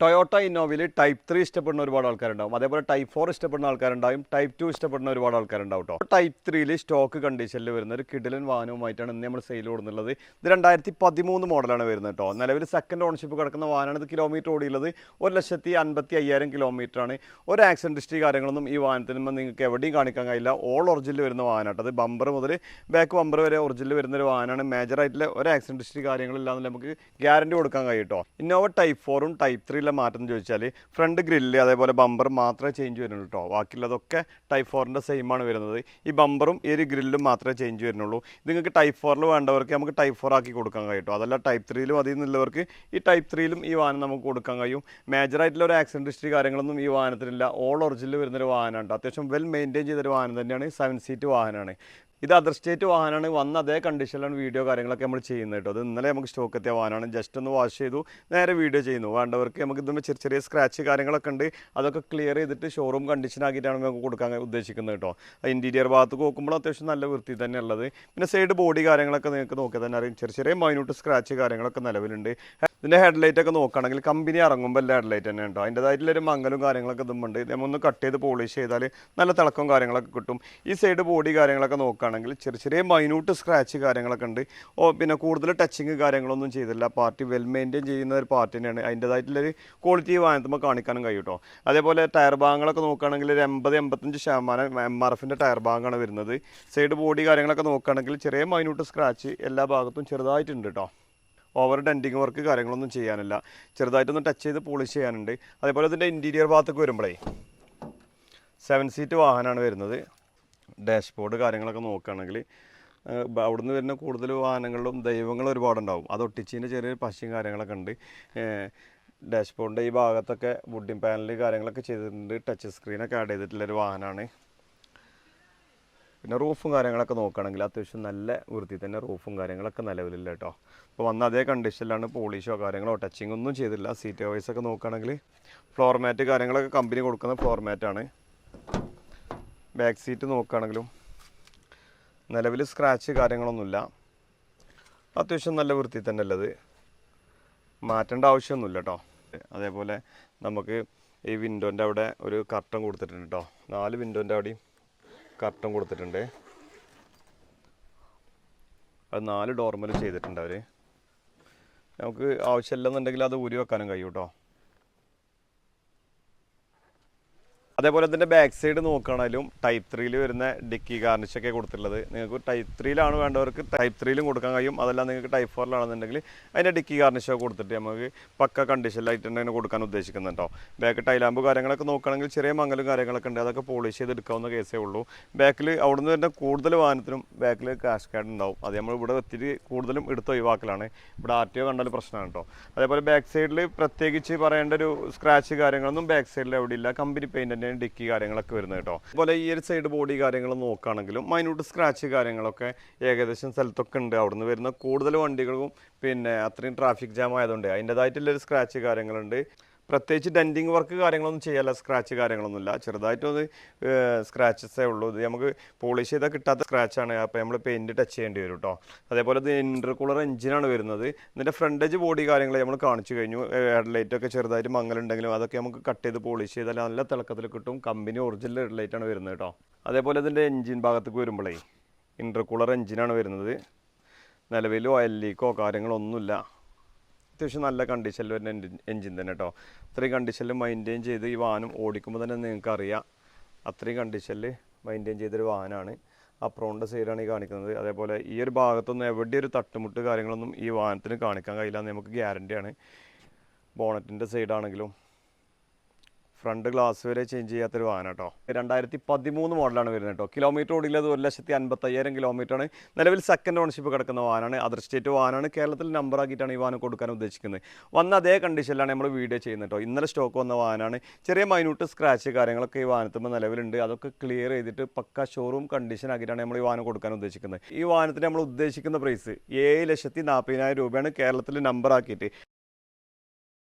Toyota ഇന്നോവയിൽ type three ഇഷ്ടപ്പെടുന്ന ഒരുപാട് ആൾക്കാരുണ്ടാവും. അതേപോലെ ടൈപ്പ് ഫോർ ഇഷ്ടപ്പെടുന്ന ആൾക്കാരുണ്ടാവും ടൈപ്പ് ടു ഇഷ്ടപ്പെടുന്ന ഒരുപാട് ആൾക്കാരുണ്ടാവും കേട്ടോ ടൈപ്പ് ത്രീയിൽ സ്റ്റോക്ക് കണ്ടീഷനിൽ വരുന്ന ഒരു കിഡിലൻ വാഹനവുമായിട്ടാണ് ഇന്ന് നമ്മൾ സെയിൽ കൊടുക്കുന്നത് ഇത് രണ്ടായിരത്തി പതിമൂന്ന് മോഡലാണ് വരുന്നത് കേട്ടോ നിലവിൽ സെക്കൻഡ് ഓണർഷിപ്പ് കിടക്കുന്ന വാഹനമാണ് ഇത് കിലോമീറ്റർ ഓടിയുള്ളത് ഒരു ലക്ഷത്തി അൻപത്തി അയ്യായിരം കിലോമീറ്റർ ആണ്. ഒരു ആക്സിഡന്റ് ഹിസ്റ്ററി കാര്യങ്ങളൊന്നും ഈ വാഹനത്തിന് നിങ്ങൾക്ക് എവിടെയും കാണിക്കാൻ കഴിയില്ല. ഓൾ ഒറിജിനൽ വരുന്ന വാഹനമാണ് അത് ബമ്പർ മുതൽ ബാക്ക് ബമ്പർ വരെ ഒറിജിനൽ വരുന്ന ഒരു വാഹനമാണ്. മേജർ ആയിട്ടുള്ള ഒരു ആക്സിഡന്റ് ഹിസ്റ്ററി കാര്യങ്ങളില്ലാന്ന് നമുക്ക് ഗ്യാരണ്ടി കൊടുക്കാൻ കഴിയും കേട്ടോ ഇന്നോവ ടൈപ്പ് ഫോറും ടൈപ്പ് ത്രീയിലെ മാറ്റം എന്ന് ചോദിച്ചാൽ ഫ്രണ്ട് ഗ്രില്ല് അതേപോലെ ബമ്പർ മാത്രമേ ചേഞ്ച് വരുന്നുള്ളൂ കേട്ടോ ബാക്കിയുള്ളതൊക്കെ ടൈപ്പ് ഫോറിന്റെ സെയിം ആണ് വരുന്നത്. ഈ ബമ്പറും ഈ ഒരു ഗ്രില്ലും മാത്രമേ ചേഞ്ച് വരുന്നുള്ളൂ. നിങ്ങൾക്ക് ടൈപ്പ് ഫോറിൽ വേണ്ടവർക്ക് നമുക്ക് ടൈപ്പ് ഫോർ ആക്കി കൊടുക്കാൻ കഴിയും അതല്ല ടൈപ്പ് ത്രീയിലും അതിൽ നിന്നുള്ളവർക്ക് ഈ ടൈപ്പ് ത്രീയിലും ഈ വാഹനം നമുക്ക് കൊടുക്കാൻ കഴിയും. മേജർ ആയിട്ടുള്ള ഒരു ആക്സിഡന്റ് ഹിസ്റ്ററി കാര്യങ്ങളൊന്നും ഈ വാഹനത്തിനില്ല. ഓൾ ഒറിജിനൽ വരുന്നൊരു വാഹനമാണ് അത്യാവശ്യം വെൽ മെയിന്റെയിൻ ചെയ്തൊരു വാഹനം തന്നെയാണ് സെവൻ സീറ്റ് വാഹനമാണ് ഇത് അതർ സ്റ്റേറ്റ് വാഹനമാണ് വന്ന അതേ കണ്ടീഷനിലാണ് വീഡിയോ കാര്യങ്ങളൊക്കെ നമ്മൾ ചെയ്യുന്നത് കേട്ടോ. അത് ഇന്നലെ നമുക്ക് സ്റ്റോക്ക് എത്തിയ വാഹനമാണ് ജസ്റ്റ് ഒന്ന് വാഷ് ചെയ്തു നേരെ വീഡിയോ ചെയ്യുന്നു. വേണ്ടവർക്ക് നമുക്ക് ഇതുമ്പോൾ ചെറിയ ചെറിയ സ്ക്രാച്ച് കാര്യങ്ങളൊക്കെ ഉണ്ട്. അതൊക്കെ ക്ലിയർ ചെയ്തിട്ട് ഷോറൂം കണ്ടീഷൻ ആക്കിയിട്ടാണ് നമുക്ക് കൊടുക്കാൻ ഉദ്ദേശിക്കുന്നത് കേട്ടോ. ഇന്റീരിയർ ഭാഗത്ത് നോക്കുമ്പോൾ അത്യാവശ്യം നല്ല വൃത്തി തന്നെ ഉള്ളത്. പിന്നെ സൈഡ് ബോഡി കാര്യങ്ങളൊക്കെ നിങ്ങൾക്ക് നോക്കിയാൽ തന്നെ അറിയാം. ചെറിയ ചെറിയ മൈന്യൂട്ട് സ്ക്രാച്ച് കാര്യങ്ങളൊക്കെ നിലവിലുണ്ട്. ഇതിന്റെ ഹെഡ്ലൈറ്റ് ഒക്കെ നോക്കുകയാണെങ്കിൽ കമ്പനി ഇറങ്ങുമ്പോൾ എല്ലാ ഹെഡ്ലൈറ്റ് തന്നെ ഉണ്ടോ? അതിന്റെതായിട്ടുള്ളൊരു മങ്ങലും കാര്യങ്ങളൊക്കെ ഇതുമുണ്ട്. ഒന്ന് കട്ട് ചെയ്ത് പോളിഷ് ചെയ്താൽ നല്ല തിളക്കവും കാര്യങ്ങളൊക്കെ കിട്ടും. ഈ സൈഡ് ബോഡി കാര്യങ്ങളൊക്കെ നോക്കുകയാണെങ്കിൽ ചെറിയ ചെറിയ മൈന്യൂട്ട് സ്ക്രാച്ച് കാര്യങ്ങളൊക്കെ ഉണ്ട്. ഓ പിന്നെ കൂടുതൽ ടച്ചിങ് കാര്യങ്ങളൊന്നും ചെയ്തില്ല പാർട്ടി വെൽ മെയിന്റെയിൻ ചെയ്യുന്ന ഒരു പാർട്ടി തന്നെയാണ്. അതിന്റെതായിട്ടുള്ളൊരു ക്വാളിറ്റി വാങ്ങുമ്പോൾ കാണിക്കാനും കഴിയും അതേപോലെ ടയർ ഭാഗങ്ങളൊക്കെ നോക്കുകയാണെങ്കിൽ ഒരു എൺപത് എൺപത്തഞ്ച് ശതമാനം എം ആർ എഫിന്റെ ടയർ ഭാഗമാണ് വരുന്നത്. സൈഡ് ബോഡി കാര്യങ്ങളൊക്കെ നോക്കുകയാണെങ്കിൽ ചെറിയ മൈന്യൂട്ട് സ്ക്രാച്ച് എല്ലാ ഭാഗത്തും ചെറുതായിട്ടുണ്ട് കേട്ടോ ഓവർ ഡെന്റിങ് വർക്ക് കാര്യങ്ങളൊന്നും ചെയ്യാനില്ല. ചെറുതായിട്ടൊന്ന് ടച്ച് ചെയ്ത് പോളിഷ് ചെയ്യാനുണ്ട്. അതേപോലെ ഇതിന്റെ ഇന്റീരിയർ ഭാഗത്തൊക്കെ വരുമ്പോഴേ സെവൻ സീറ്റ് വാഹനമാണ് വരുന്നത്. ഡാഷ്ബോർഡ് കാര്യങ്ങളൊക്കെ നോക്കുകയാണെങ്കിൽ അവിടുന്ന് വരുന്ന കൂടുതൽ വാഹനങ്ങളിലും ദൈവങ്ങൾ ഒരുപാടുണ്ടാവും. അത് ഒട്ടിച്ചതിന്റെ ചെറിയ പശയും കാര്യങ്ങളൊക്കെ ഉണ്ട്. ഡാഷ്ബോർഡിന്റെ ഈ ഭാഗത്തൊക്കെ വുഡിങ് പാനൽ കാര്യങ്ങളൊക്കെ ചെയ്തിട്ടുണ്ട്. ടച്ച് സ്ക്രീനൊക്കെ ആഡ് ചെയ്തിട്ടുള്ളൊരു വാഹനമാണ് പിന്നെ റൂഫും കാര്യങ്ങളൊക്കെ നോക്കുകയാണെങ്കിൽ അത്യാവശ്യം നല്ല വൃത്തി തന്നെ റൂഫും കാര്യങ്ങളൊക്കെ നിലവിലില്ല കേട്ടോ. അപ്പോൾ വന്ന അതേ കണ്ടീഷനിലാണ് പോളിഷോ കാര്യങ്ങളോ ടച്ചിങ് ഒന്നും ചെയ്തില്ല. സീറ്റ് വൈസ് ഒക്കെ നോക്കുകയാണെങ്കിൽ ഫ്ലോർ മാറ്റ് കാര്യങ്ങളൊക്കെ കമ്പനി കൊടുക്കുന്ന ഫ്ലോർ മാറ്റാണ് ബാക്ക് സീറ്റ് നോക്കുകയാണെങ്കിലും നിലവിൽ സ്ക്രാച്ച് കാര്യങ്ങളൊന്നുമില്ല. അത്യാവശ്യം നല്ല വൃത്തി തന്നെ ഉള്ളത്. മാറ്റേണ്ട ആവശ്യമൊന്നുമില്ല കേട്ടോ. അതേപോലെ നമുക്ക് ഈ വിൻഡോന്റെ അവിടെ ഒരു കർട്ടൻ കൊടുത്തിട്ടുണ്ട് കേട്ടോ. നാല് വിൻഡോന്റെ അവിടെയും കർട്ടൻ കൊടുത്തിട്ടുണ്ട്. അത് നാല് ഡോർമൽ ചെയ്തിട്ടുണ്ട് അവർ നമുക്ക് ആവശ്യമില്ലെന്നുണ്ടെങ്കിൽ അത് ഊരി വെക്കാനും കഴിയും കേട്ടോ. അതേപോലെ ഇതിന്റെ ബാക്ക് സൈഡ് നോക്കുകയാണെങ്കിലും ടൈപ്പ് ത്രീയിൽ വരുന്ന ഡിക്കി ഗാർണിഷ് ഒക്കെ കൊടുത്തിട്ടുള്ളത്. നിങ്ങൾക്ക് ടൈപ്പ് ത്രീയിലാണ് വേണ്ടവർക്ക് ടൈപ്പ് ത്രീയിലും കൊടുക്കാൻ കഴിയും. അതല്ല നിങ്ങൾക്ക് ടൈപ്പ് ഫോറിലാണെന്നുണ്ടെങ്കിൽ അതിന്റെ ഡിക്കി ഗാർണിഷ് ഒക്കെ കൊടുത്തിട്ട് നമുക്ക് പക്ക കണ്ടീഷനിലായിട്ട് തന്നെ കൊടുക്കാൻ ഉദ്ദേശിക്കുന്നുണ്ടോ ബാക്ക് ടൈലാമ്പ് കാര്യങ്ങളൊക്കെ നോക്കുകയാണെങ്കിൽ ചെറിയ മങ്ങലും കാര്യങ്ങളൊക്കെ ഉണ്ട്. അതൊക്കെ പോളിഷ് ചെയ്ത് എടുക്കാവുന്ന കേസേ ഉള്ളൂ. ബാക്കിൽ അവിടുന്ന് തന്നെ കൂടുതൽ വാഹനത്തിനും ബാക്കിൽ ക്യാഷ് കാർഡ് ഉണ്ടാവും. അത് നമ്മൾ ഇവിടെ ഒത്തിരി കൂടുതലും എടുത്ത് ഒഴിവാക്കലാണ്. ഇവിടെ ആർ ടി ഒ കണ്ടാൽ പ്രശ്നമാണ് കേട്ടോ അതേപോലെ ബാക്ക് സൈഡിൽ പ്രത്യേകിച്ച് പറയേണ്ട ഒരു സ്ക്രാച്ച് കാര്യങ്ങളൊന്നും ബാക്ക് സൈഡിൽ എവിടെ ഇല്ല. കമ്പനി പെയിന്റ് തന്നെയാണ് ഡിക്കി കാര്യങ്ങളൊക്കെ വരുന്നത് കേട്ടോ. അതുപോലെ ഈ ഒരു സൈഡ് ബോഡി കാര്യങ്ങൾ നോക്കുകയാണെങ്കിലും മൈന്യൂട്ട് സ്ക്രാച്ച് കാര്യങ്ങളൊക്കെ ഏകദേശം സ്ഥലത്തൊക്കെ ഉണ്ട്. അവിടുന്ന് വരുന്ന കൂടുതൽ വണ്ടികളും പിന്നെ അത്രയും ട്രാഫിക് ജാം ആയതുകൊണ്ട് അതിന്റെതായിട്ടുള്ളൊരു സ്ക്രാച്ച് കാര്യങ്ങളുണ്ട്. പ്രത്യേകിച്ച് ഡെന്റിങ് വർക്ക് കാര്യങ്ങളൊന്നും ചെയ്യാല്ല സ്ക്രാച്ച് കാര്യങ്ങളൊന്നുമില്ല. ചെറുതായിട്ടൊന്ന് സ്ക്രാച്ചസേ ഉള്ളൂ. ഇത് നമുക്ക് പോളിഷ് ചെയ്താൽ കിട്ടാത്ത സ്ക്രാച്ചാണ്. അപ്പോൾ നമ്മൾ പെയിന്റ് ടച്ച് ചെയ്യേണ്ടി വരും കേട്ടോ അതേപോലെ ഇത് ഇന്റർകൂളർ എഞ്ചിനാണ് വരുന്നത്. ഇതിന്റെ ഫ്രണ്ടേജ് ബോഡി കാര്യങ്ങൾ നമ്മൾ കാണിച്ചു കഴിഞ്ഞു. ഹെഡ്ലൈറ്റൊക്കെ ചെറുതായിട്ട് മങ്ങലുണ്ടെങ്കിലും അതൊക്കെ നമുക്ക് കട്ട് ചെയ്ത് പോളിഷ് ചെയ്താൽ നല്ല തിളക്കത്തിൽ കിട്ടും. കമ്പനി ഒറിജിനൽ ഹെഡ്ലൈറ്റാണ് വരുന്നത് കേട്ടോ അതേപോലെ ഇതിന്റെ എഞ്ചിൻ ഭാഗത്തേക്ക് വരുമ്പോഴേ ഇന്റർകൂളർ എഞ്ചിനാണ് വരുന്നത്. നിലവിൽ ഓയിൽ ലീക്കോ കാര്യങ്ങളൊന്നുമില്ല. അത്യാവശ്യം നല്ല കണ്ടീഷനിൽ വരുന്ന എൻജിൻ തന്നെ കേട്ടോ അത്രയും കണ്ടീഷനിൽ മെയിന്റെയിൻ ചെയ്ത് ഈ വാഹനം ഓടിക്കുമ്പോൾ തന്നെ നിങ്ങൾക്ക് അറിയാം. അത്രയും കണ്ടീഷനിൽ മെയിന്റെയിൻ ചെയ്തൊരു വാഹനമാണ് അപ്രോണിന്റെ സൈഡാണ് ഈ കാണിക്കുന്നത്. അതേപോലെ ഈ ഒരു ഭാഗത്തൊന്നും എവിടെ ഒരു തട്ടുമുട്ട് കാര്യങ്ങളൊന്നും ഈ വാഹനത്തിന് കാണിക്കാൻ കഴിയില്ല എന്ന് നമുക്ക് ഗ്യാരണ്ടിയാണ് ബോണറ്റിന്റെ സൈഡാണെങ്കിലും ഫ്രണ്ട് ഗ്ലാസ് വരെ ചേഞ്ച് ചെയ്യാത്തൊരു വാഹനം കേട്ടോ രണ്ടായിരത്തി പതിമൂന്ന് മോഡലാണ് വരുന്നത് കേട്ടോ. കിലോമീറ്റർ ഓടിയുള്ളത് ഒരു ലക്ഷത്തി അൻപത്തയ്യായിരം കിലോമീറ്റർ ആണ്. നിലവിൽ സെക്കൻഡ് ഓണർഷിപ്പ് കിടക്കുന്ന വാഹനമാണ് അതർ സ്റ്റേറ്റ് വാഹനമാണ് കേരളത്തിൽ നമ്പർ ആക്കിയിട്ടാണ് ഈ വാഹനം കൊടുക്കാൻ ഉദ്ദേശിക്കുന്നത്. വന്ന അതേ കണ്ടീഷനിലാണ് നമ്മൾ വീഡിയോ ചെയ്യുന്നത് കേട്ടോ. ഇന്നലെ സ്റ്റോക്ക് വന്ന വാഹനമാണ് ചെറിയ മൈന്യൂട്ട് സ്ക്രാച്ച് കാര്യങ്ങളൊക്കെ ഈ വാഹനത്തുമ്പോൾ നിലവിലുണ്ട്. അതൊക്കെ ക്ലിയർ ചെയ്തിട്ട് പക്ക ഷോറൂം കണ്ടീഷൻ ആക്കിയിട്ടാണ് നമ്മൾ ഈ വാഹനം കൊടുക്കാൻ ഉദ്ദേശിക്കുന്നത്. ഈ വാഹനത്തിന് നമ്മൾ ഉദ്ദേശിക്കുന്ന പ്രൈസ് ഏഴ് ലക്ഷത്തി നാൽപ്പതിനായിരം രൂപയാണ് കേരളത്തിൽ നമ്പർ ആക്കിയിട്ട്.